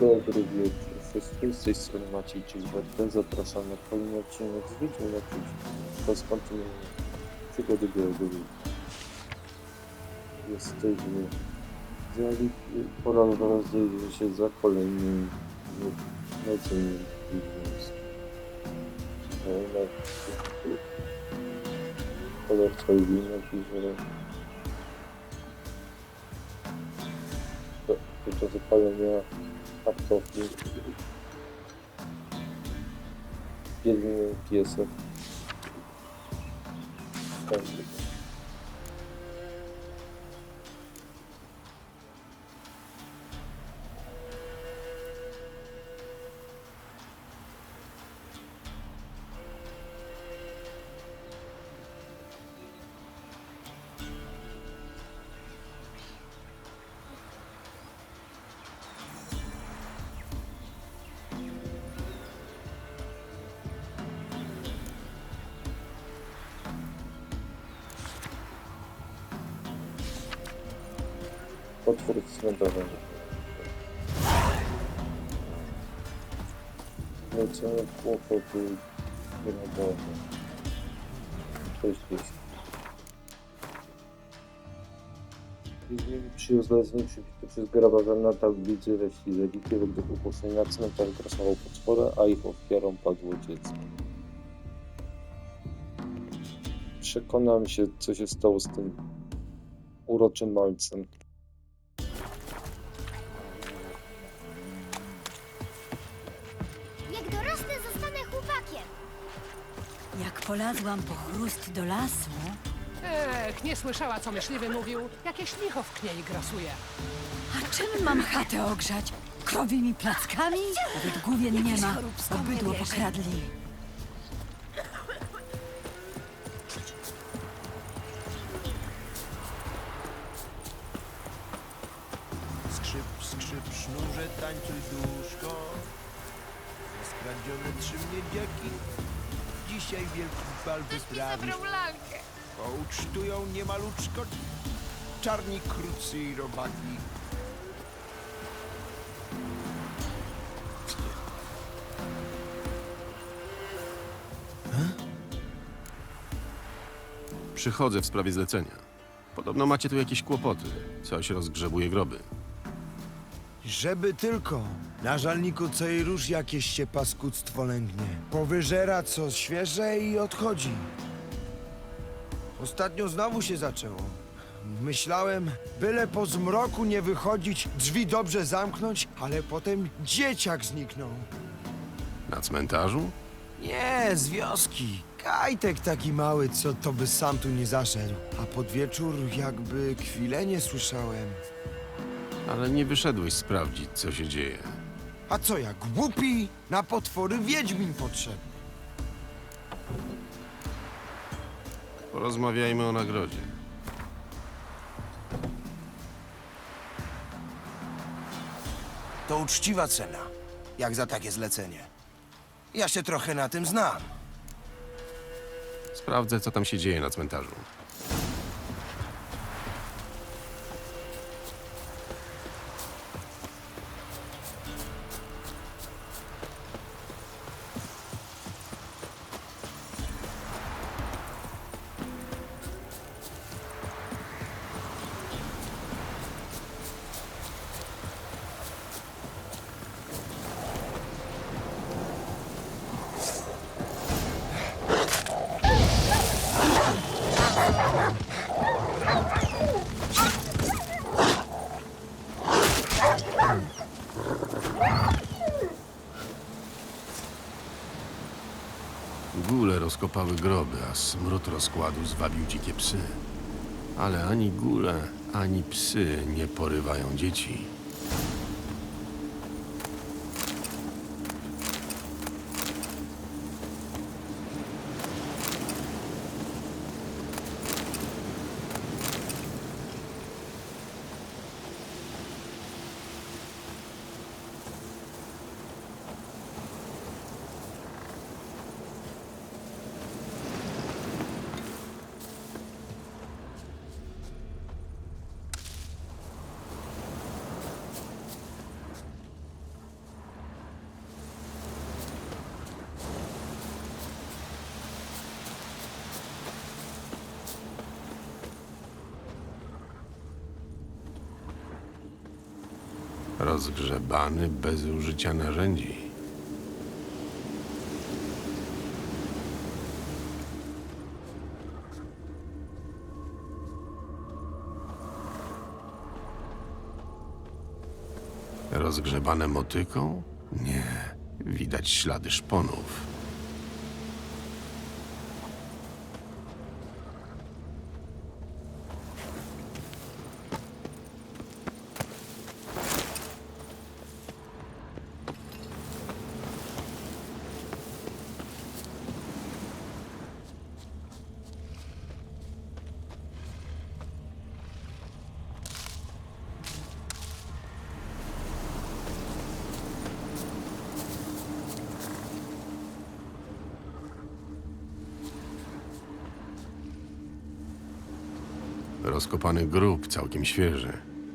Dobry wieczór wszystkim, z tej strony Maciej Ciezberten. Zapraszam na kolejny odcinek z Wiedźmina 5. Rozpoczynamy przygody Białego Jesteśmy zjali, pora rozejrzeć się za kolejnym nocnym Wiedźmińskim. Kolor wina pisze. Do, do zapalenia kartofli. Biedny piesek. Każdy. Potwór cmentarza. Lecenie kłopoty wyrobowe. Cześć jest. Wiedźmin przyjął zlecenie przybite przez grabarza na tablicy weźli zabity według ogłoszenia cmentarz grasował spodem, a ich ofiarą padło dziecko. Przekonam się, co się stało z tym uroczym malcem. Polazłam po chrust do lasu, Ech, nie słyszała, co myśliwy mówił. Jakieś licho w kniei grasuje. a czym mam chatę ogrzać? Krowimi plackami? Nawet główien nie ma, bo bydło pokradli. Skrzyp, skrzyp, sznurze, tańcuj duszko. Skradzione trzy miedziaki. Dzisiaj wielki bal wyprawi. Poucztują niemaluczko. Czarni krucy i robaki. Przychodzę w sprawie zlecenia. Podobno macie tu jakieś kłopoty. Coś rozgrzebuje groby. Żeby tylko na żalniku co i róż jakieś się paskudztwo lęgnie. Powyżera co świeże i odchodzi. Ostatnio znowu się zaczęło. Myślałem, byle po zmroku nie wychodzić, drzwi dobrze zamknąć, ale potem dzieciak zniknął. Na cmentarzu? Nie, z wioski. Kajtek taki mały, co to by sam tu nie zaszedł. A pod wieczór jakby kwilenie słyszałem. Ale nie wyszedłeś sprawdzić, co się dzieje. A co jak głupi? Na potwory wiedźmin potrzebny. Porozmawiajmy o nagrodzie. To uczciwa cena, jak za takie zlecenie. Ja się trochę na tym znam. Sprawdzę, co tam się dzieje na cmentarzu. Rozkopały groby, a smród rozkładu zwabił dzikie psy. Ale ani góle, ani psy nie porywają dzieci. Rozgrzebany bez użycia narzędzi. Rozgrzebane motyką? Nie. Widać ślady szponów. Rozkopany grób, całkiem świeży,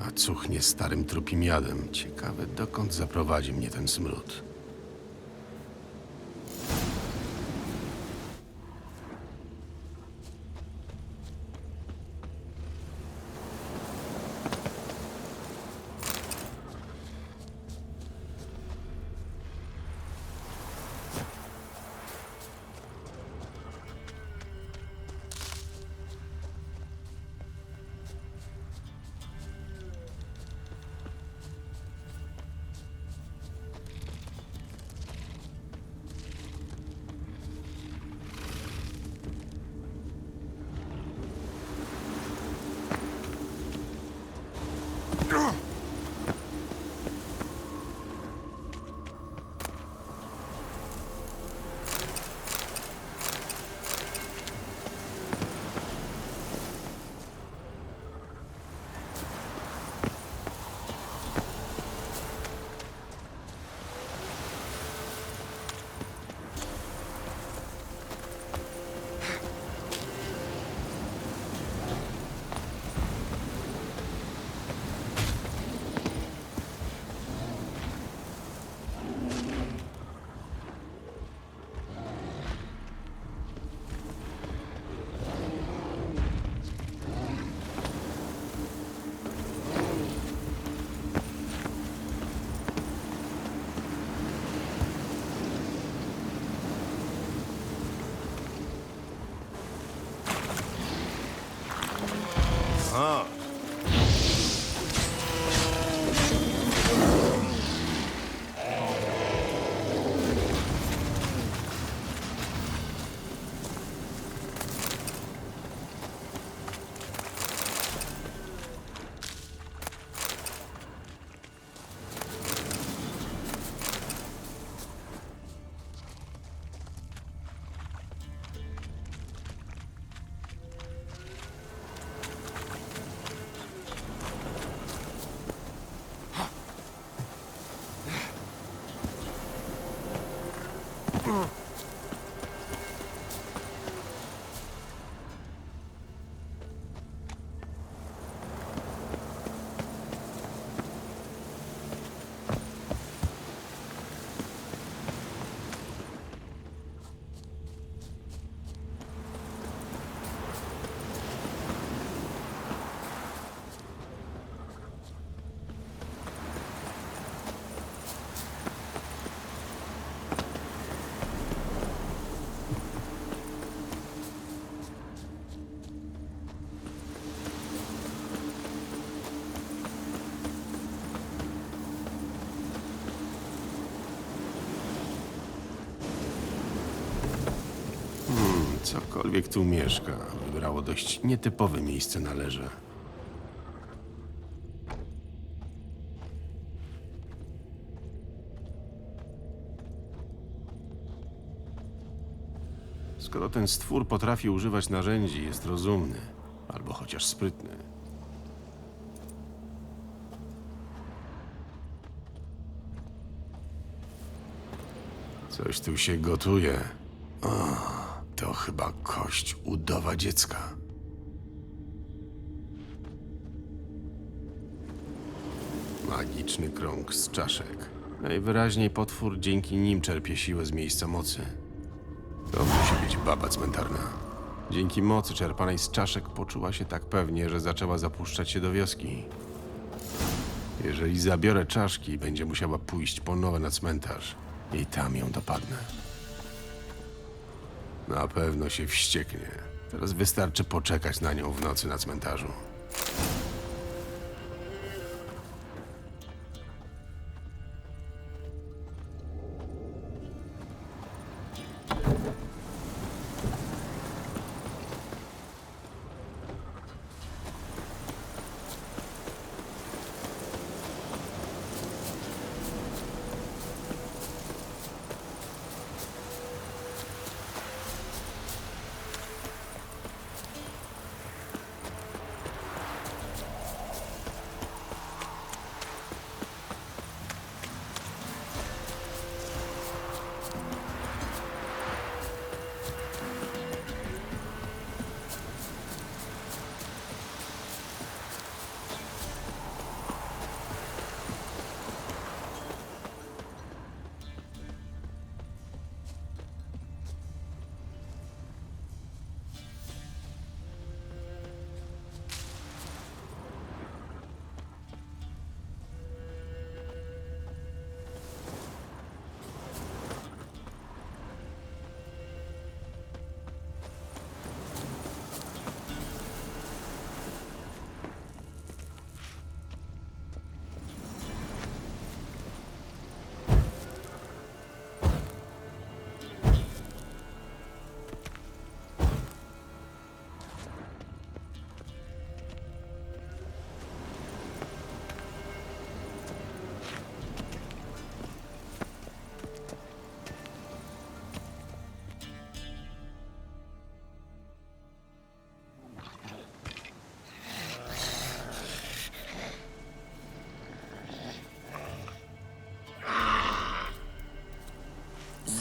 a cuchnie starym trupim jadem. Ciekawe, dokąd zaprowadzi mnie ten smród. Cokolwiek tu mieszka, wybrało dość nietypowe miejsce na leże. Skoro ten stwór potrafi używać narzędzi, jest rozumny, albo chociaż sprytny. Coś tu się gotuje. To chyba kość udowa dziecka. Magiczny krąg z czaszek. Najwyraźniej potwór dzięki nim czerpie siłę z miejsca mocy. To musi być baba cmentarna. Dzięki mocy czerpanej z czaszek poczuła się tak pewnie, że zaczęła zapuszczać się do wioski. Jeżeli zabiorę czaszki, będzie musiała pójść po nowe na cmentarz i tam ją dopadnę. Na pewno się wścieknie. Teraz wystarczy poczekać na nią w nocy na cmentarzu.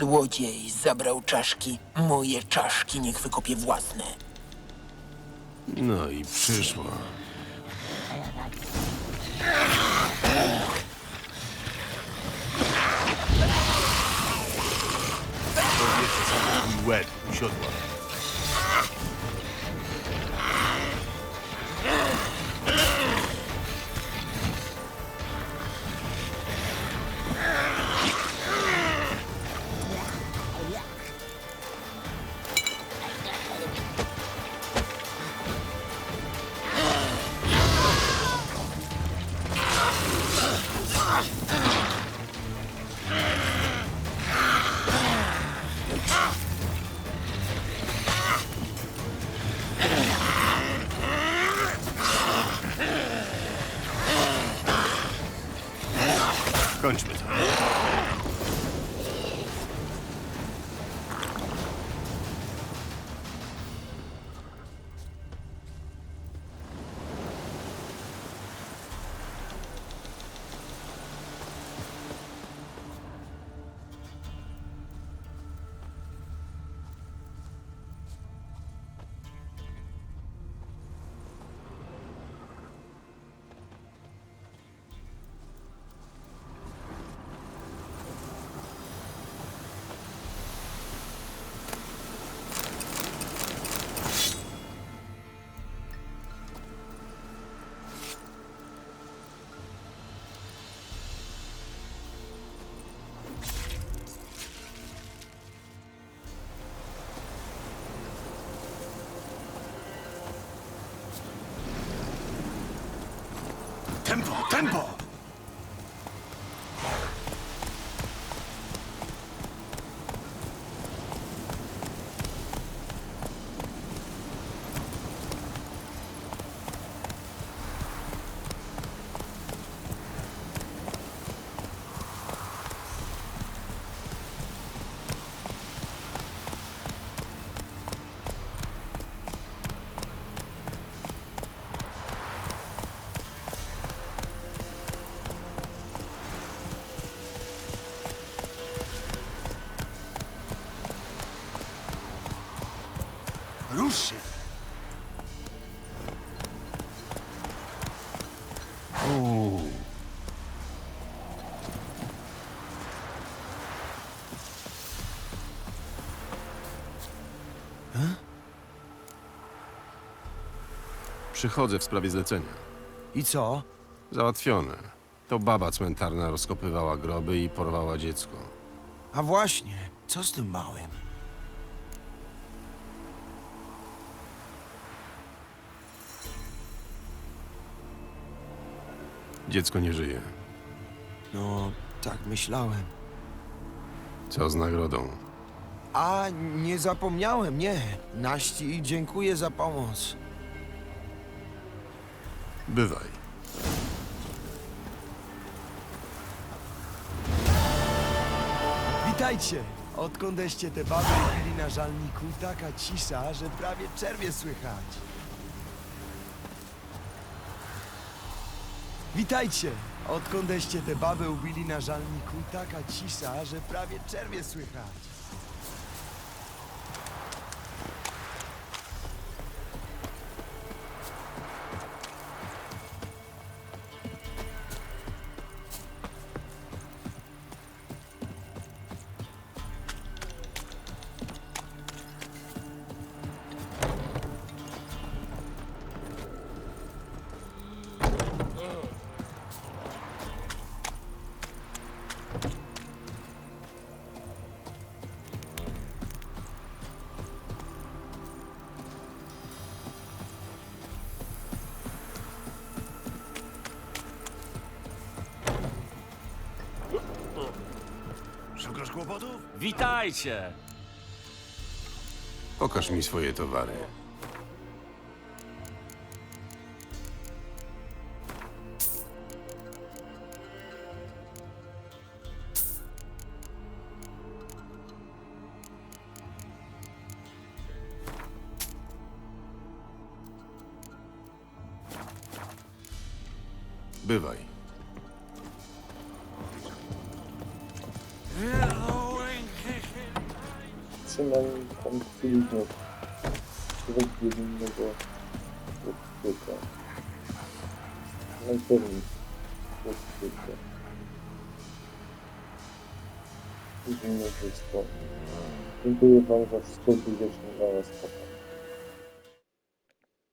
Złodziej zabrał czaszki. Moje czaszki niech wykopie własne. No i przyszło. Łeb, siodła. Kończmy to. Tempo! Przychodzę w sprawie zlecenia. I co? Załatwione. To baba cmentarna rozkopywała groby i porwała dziecko. A właśnie, co z tym małym? Dziecko nie żyje. No, tak myślałem. Co z nagrodą? A, nie zapomniałem, nie. Naści, dziękuję za pomoc. Bywaj. Witajcie! Odkądeście te baby byli na żalniku, taka cisza, że prawie czerwie słychać. Witajcie! Odkądeście te baby ubili na żalniku, taka cisza, że prawie czerwie słychać. Kłopotów? Witajcie! Pokaż mi swoje towary. Bywaj. Przynajmniej tam chwilę człowiek jednego człowieka. Najpewniej człowieka. Później wszystko. Dziękuję Wam za wszystko, gdybyście na Was.